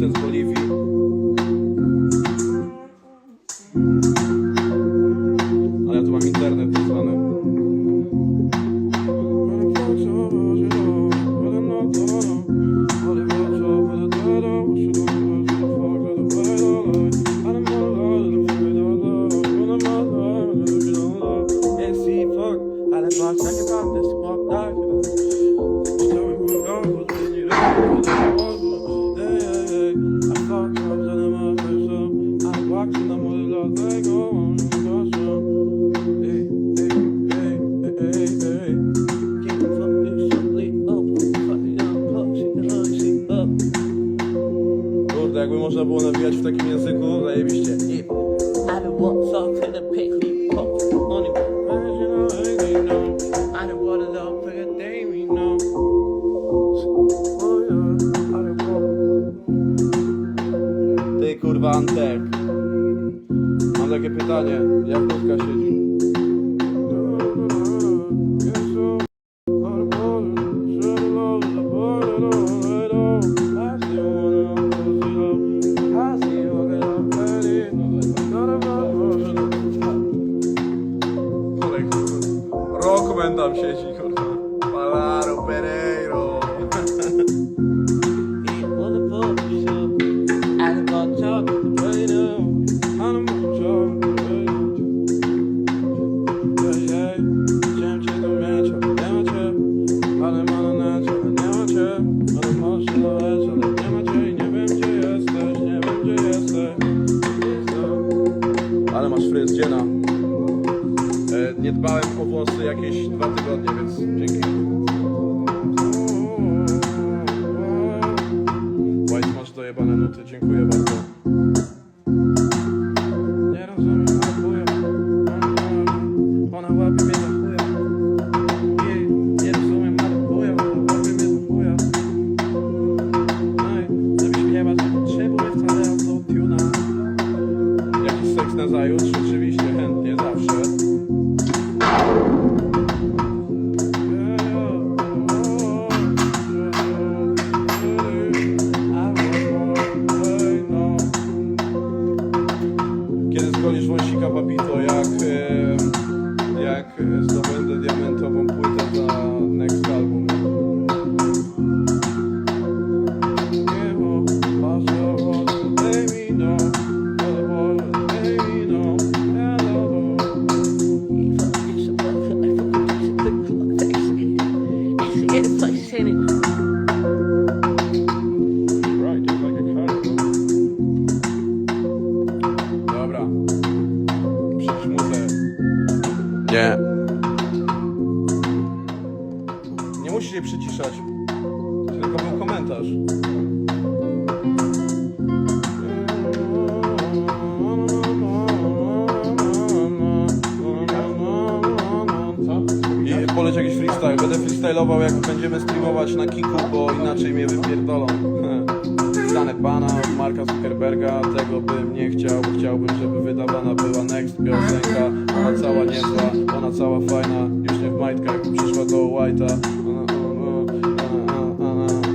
producent z Kurde, jakby można było nawijać w takim języku, zajebiście. I- walked off in the money. I it up for the day, we know. Ty kurwa Antek. Mam takie pytanie. Jak Ludzka siedzi? Claro, cheio nie dbałem o włosy jakieś dwa tygodnie, więc dzięki. White masz dojebane nuty, dziękuję bardzo. Zgonisz wąsika papito, jak, e, jak e, zdobędę diamentową płytę za next album. Nie. Nie musisz się przyciszać. Tylko był komentarz. I poleć jakiś freestyle. Będę freestylował jak będziemy streamować na Kiku, bo inaczej mnie wypierdolą. Znane pana od Marka Zuckerberga, tego bym nie chciał, bo chciałbym, żeby wydawana była next piosenka. Ona cała niezła, ona cała fajna, już nie w majtkach, przyszła do White'a.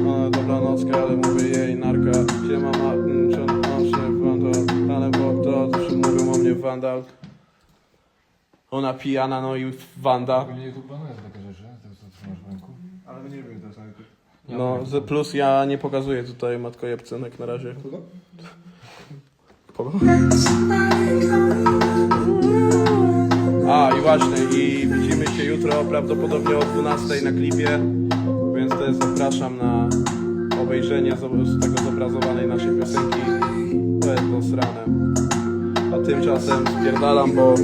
Ona dobranocka, ale mówię jej narka. Się mama, mm, czy ona ma się wandal, ale bo to zawsze mówią o mnie wandal. Ona pijana, no i wanda. Ogólnie za takie rzeczy, to co trzymasz w ręku. Ale my nie wiem też na No, z plus ja nie pokazuję tutaj matkojebcynek na razie. Kogo? Kogo? A i właśnie, i widzimy się jutro prawdopodobnie o 12 na klipie, więc też zapraszam na obejrzenie z z tego zobrazowanej naszej piosenki. To jest dosrane. A tymczasem spierdalam, bo